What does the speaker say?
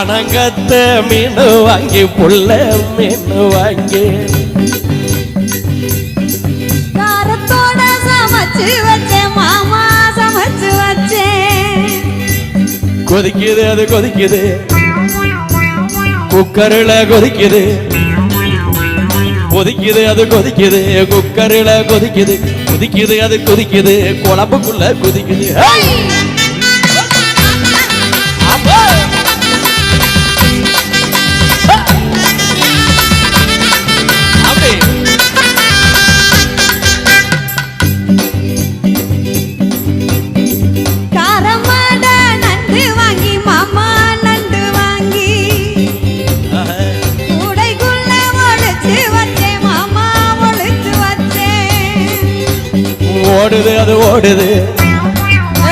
பணங்கத்த மீன் வாங்கி புள்ள மீன் வாங்கி. காரத்தோட சமைச்சு வச்சேன் மாமா சமைச்சு வச்சேன். கொதிக்குது அது கொதிக்குது. குக்கரில் கொதிக்குது. கொதிக்குது அது கொதிக்குது. குக்கரில் கொதிக்குது. கொதிக்குது அது கொதிக்குது. குழம்புக்குள்ள கொதிக்குது. ஓடுது அது ஓடுது.